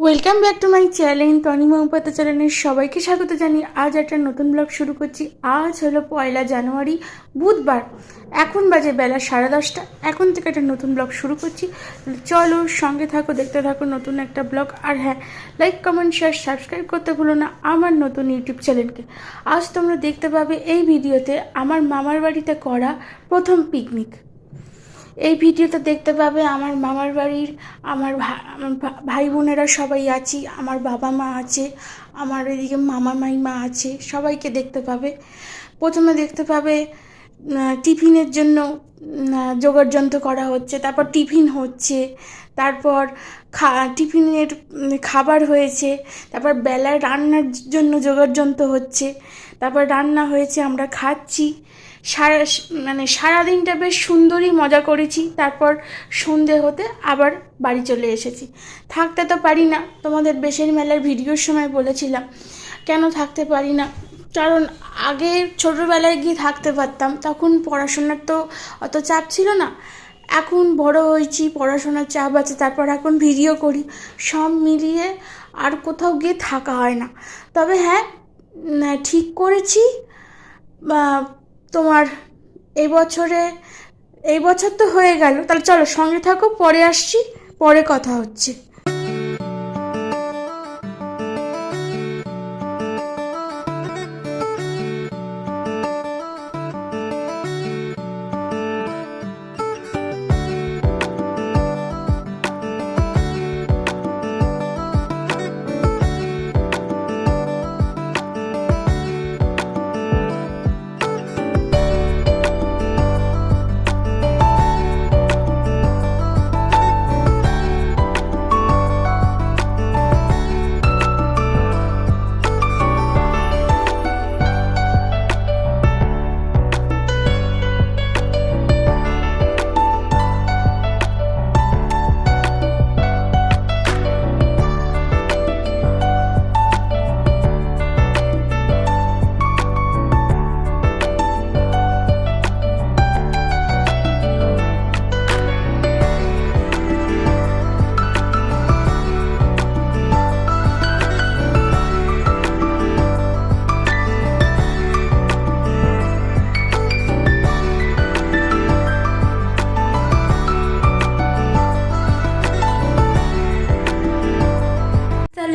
Welcome back to my channel Tony Mohapatra চ্যানেলের সবাইকে স্বাগত জানি আজ একটা নতুন ব্লগ শুরু করছি। আজ হলো পয়লা জানুয়ারি, বুধবার। এখন বাজে বেলা সাড়ে দশটা। এখন থেকে একটা নতুন ব্লগ শুরু করছি। চলো সঙ্গে থাকো, দেখতে থাকো নতুন একটা ব্লগ আর হ্যাঁ লাইক কমেন্ট শেয়ার সাবস্ক্রাইব করতে ভুলো না আমার নতুন ইউটিউব চ্যানেলকে আজ তোমরা দেখতে পাবে এই ভিডিওতে আমার মামার বাড়িতে করা প্রথম পিকনিক এই ভিডিওতে দেখতে পাবে আমার মামার বাড়ির, আমার ভাই বোনেরা সবাই আছি, আমার বাবা মা আছে, আমার এদিকে মামা মাইমা আছে, সবাইকে দেখতে পাবে। প্রথমে দেখতে পাবে টিফিনের জন্য যোগার যন্ত্র করা হচ্ছে, তারপর টিফিন হচ্ছে, তারপর খা, টিফিনের খাবার হয়েছে, তারপর বেলায় রান্নার জন্য জোগাড় যন্ত্র হচ্ছে, তারপর রান্না হয়েছে, আমরা খাচ্ছি। সারা মানে সারাদিনটা বেশ সুন্দরই মজা করেছি, তারপর সন্ধে হতে আবার বাড়ি চলে এসেছি। থাকতে তো পারি না, তোমাদের বেশের মেলার ভিডিওর সময় বলেছিলাম, কেন থাকতে পারি না? কারণ আগে ছোটোবেলায় গিয়ে থাকতে পারতাম, তখন পড়াশোনার তো অত চাপ ছিল না। এখন বড় হয়েছি, পড়াশোনার চাপ আছে, তারপর এখন ভিডিও করি। সব মিলিয়ে আর কোথাও গিয়ে থাকা হয় না। তবে হ্যাঁ ঠিক করেছি। তোমার এই বছরে, এই বছর তো হয়ে গেল। তাহলে চলো সঙ্গে থাকো, পরে আসছি, পরে কথা হচ্ছে।